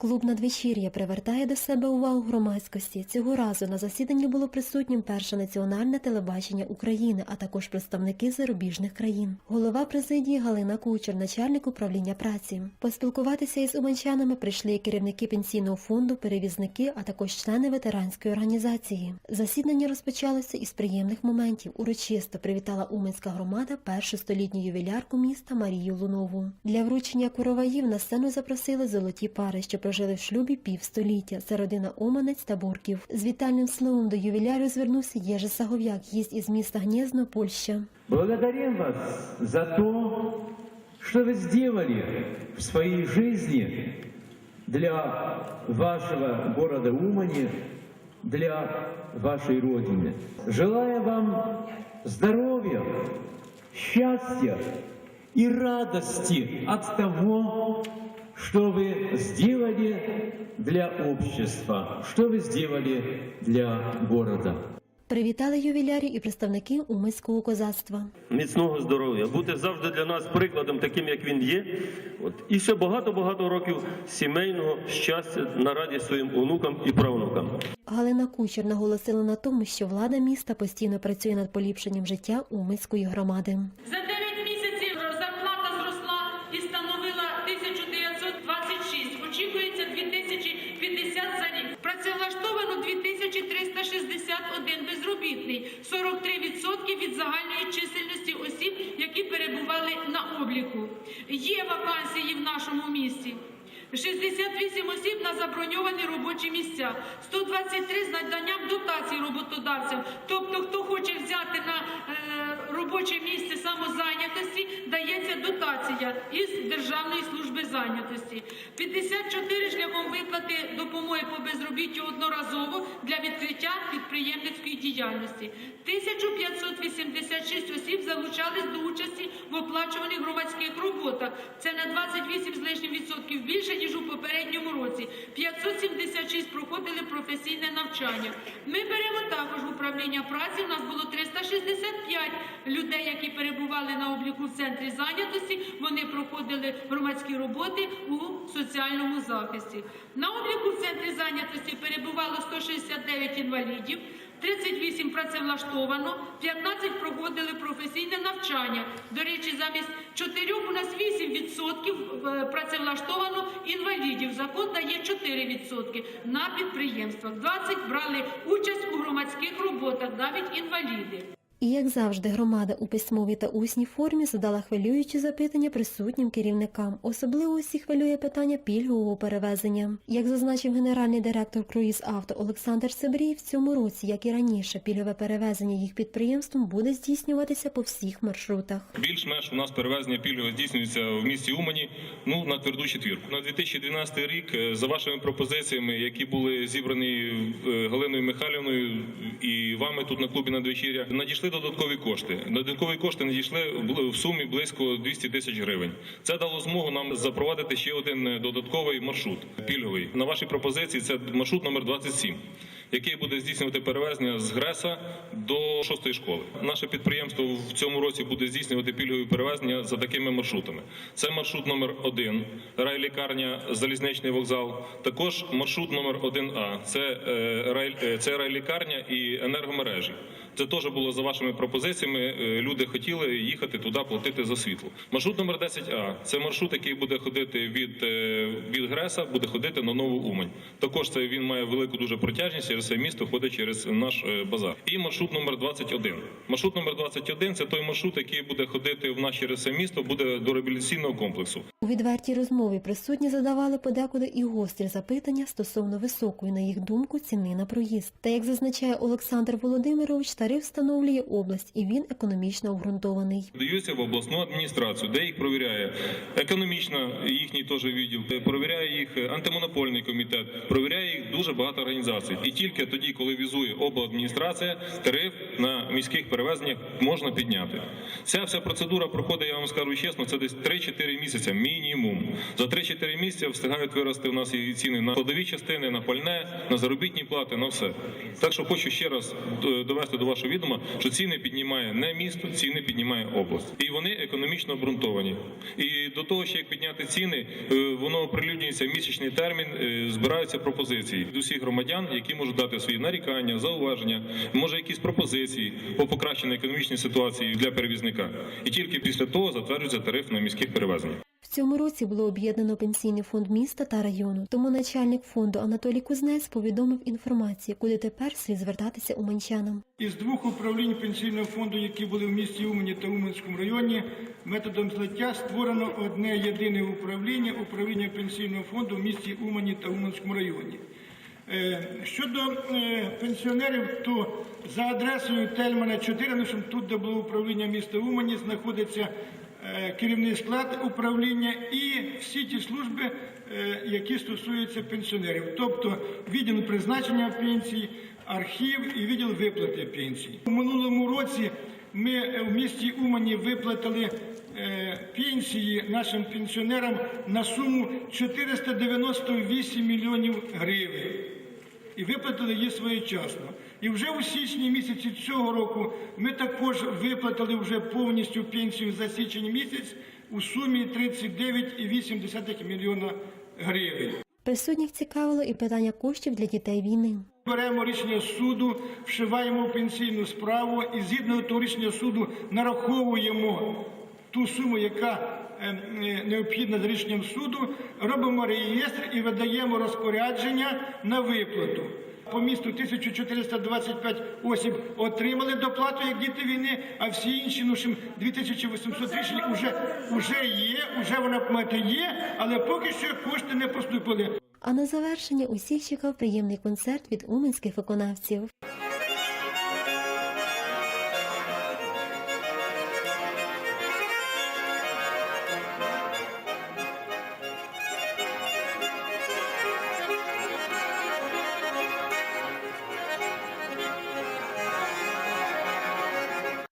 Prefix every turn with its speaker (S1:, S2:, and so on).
S1: Клуб надвечір'я привертає до себе увагу громадськості. Цього разу на засіданні було присутнім перше національне телебачення України, а також представники зарубіжних країн. Голова президії Галина Кучер, начальник управління праці. Поспілкуватися із уманчанами прийшли керівники пенсійного фонду, перевізники, а також члени ветеранської організації. Засідання розпочалося із приємних моментів. Урочисто привітала Уманська громада першу столітню ювілярку міста Марію Лунову. Для вручення короваїв на сцену запросили золоті пари, що прожили в шлюбі півстоліття. Це родина Оманець та Бурків. З вітальним словом до ювіляру звернувся Єжи Сагов'як, гість із міста Гнєзно, Польща.
S2: Благодарим вас за то, что вы сделали в своей жизни для вашего города Умани, для вашей Родины. Желаю вам здоровья, счастья и радости от того, что вы сделали для общества, что вы сделали для города.
S1: Привітали ювілярів і представники уманського козацтва.
S3: міцного здоров'я, бути завжди для нас прикладом, таким як він є. От і ще багато-багато років сімейного щастя на радість своїм онукам і правнукам.
S1: Галина Кучер наголосила на тому, що влада міста постійно працює над поліпшенням життя Уманської громади.
S4: 2361 безробітний, 43% від загальної чисельності осіб, які перебували на обліку. Є вакансії в нашому місті. 68 осіб на заброньовані робочі місця, 123 з наданням дотацій роботодавцям. Тобто, хто хоче взяти на е, робоче місце самозайнятості, дається дотація із Державної служби зайнятості. 54 шляхом виплати допомоги по безробіттю одноразово для відкриття підприємницької діяльності. 1586 осіб залучались до участі в оплачуваних громадських роботах. Це на 28 з лишнім відсотків проходили професійне навчання. Ми беремо також в управління праці. У нас було 365 людей, які перебували на обліку в центрі зайнятості. Вони проходили громадські роботи у соціальному захисті. На обліку в центрі зайнятості перебувало 169 інвалідів. 38 працевлаштовано, 15 проходили професійне навчання. До речі, замість 4 у нас 8% е, працевлаштовано інвалідів. Закон дає 4% на підприємствах. 20 брали участь у громадських роботах, навіть інваліди.
S1: І як завжди, громада у письмовій та усній формі задала хвилюючі запитання присутнім керівникам. Особливо усі хвилює питання пільгового перевезення. Як зазначив генеральний директор Круїз Авто Олександр Себрій, в цьому році, як і раніше, пільгове перевезення їх підприємством буде здійснюватися по всіх маршрутах.
S5: Більш-менш у нас перевезення пільгове здійснюється в місті Умані. Ну на тверду четвірку. На 2012 рік е, за вашими пропозиціями, які були зібрані е, Галиною Михайлівною і вами тут на клубі надвечір'я, надійшли додаткові кошти. Додаткові кошти надійшли в сумі близько 200 тисяч гривень. Це дало змогу нам запровадити ще один е, додатковий маршрут пільговий. На вашій пропозиції це маршрут номер 27 який буде здійснювати перевезення з Греса до шостої школи. Наше підприємство в цьому році буде здійснювати пільгові перевезення за такими маршрутами. Це маршрут номер 1 райлікарня, залізничний вокзал. Також маршрут номер 1А це е, е, це райлікарня і енергомережі. Це теж було за вашими пропозиціями. Е, Люди хотіли їхати туди, платити за світло. Маршрут номер 10А це маршрут, який буде ходити від, від Греса, буде ходити на нову Умань. Також це він має велику дуже протяжність через все місто, ходить через наш е, базар. І маршрут номер 21. Маршрут номер 21 – це той маршрут, який буде ходити в наше через все місто, буде до реабілітаційного комплексу.
S1: У відвертій розмові присутні задавали подекуди і гострі запитання стосовно високої, на їх думку, ціни на проїзд. Та як зазначає Олександр Володимирович, тариф встановлює область і він економічно обґрунтований.
S5: Даються в обласну адміністрацію, де їх провіряє економічна їхній теж відділ, провіряє їх антимонопольний комітет, провіряє їх дуже багато організацій. І тільки тільки тоді, коли візує обладміністрація, тариф на міських перевезеннях можна підняти. Ця вся процедура проходить, я вам скажу чесно, це десь 3-4 місяці мінімум. За 3-4 місяці встигають вирости у нас і ціни на складові частини, на пальне, на заробітні плати, на все. Так що хочу ще раз е, довести до вашого відома, що ціни піднімає не місто, ціни піднімає область, і вони економічно обґрунтовані. І до того, що як підняти ціни, е, воно оприлюднюється місячний термін, е, збираються пропозиції від усіх громадян, які можуть дати свої нарікання, зауваження, може якісь пропозиції по покращеній економічній ситуації для перевізника. І тільки після того затверджується тариф на міських перевезень.
S1: В цьому році було об'єднано пенсійний фонд міста та району. Тому начальник фонду Анатолій Кузнець повідомив інформацію, куди тепер слід звертатися уманчанам.
S6: Із двох управлінь пенсійного фонду, які були в місті Умані та Уманському районі, методом злиття створено одне єдине управління управління пенсійного фонду в місті Умані та Уманському районі. Е, Щодо е, пенсіонерів, то за адресою Тельмана 4, ну, тут, де було управління міста Умані, знаходиться е, керівний склад управління і всі ті служби, які стосуються пенсіонерів, тобто відділ призначення пенсій, архів і відділ виплати пенсій. У минулому році ми в місті Умані виплатили пенсії нашим пенсіонерам на суму 498 мільйонів гривень і виплатили її своєчасно. І вже у січні місяці цього року ми також виплатили вже повністю пенсію за січень місяць у сумі 39,8 мільйона гривень.
S1: Присутніх цікавило і питання коштів для дітей війни.
S6: Беремо рішення суду, вшиваємо в пенсійну справу і згідно того рішення суду нараховуємо ту суму, яка е, е, необхідна за рішенням суду, робимо реєстр і видаємо розпорядження на виплату. По місту 1425 осіб отримали доплату як діти війни, а всі інші, ну, шим 2800 рішень вже, вже є, вже вона помете є, але поки що кошти не поступили.
S1: А на завершення усіх чекав приємний концерт від уманських виконавців.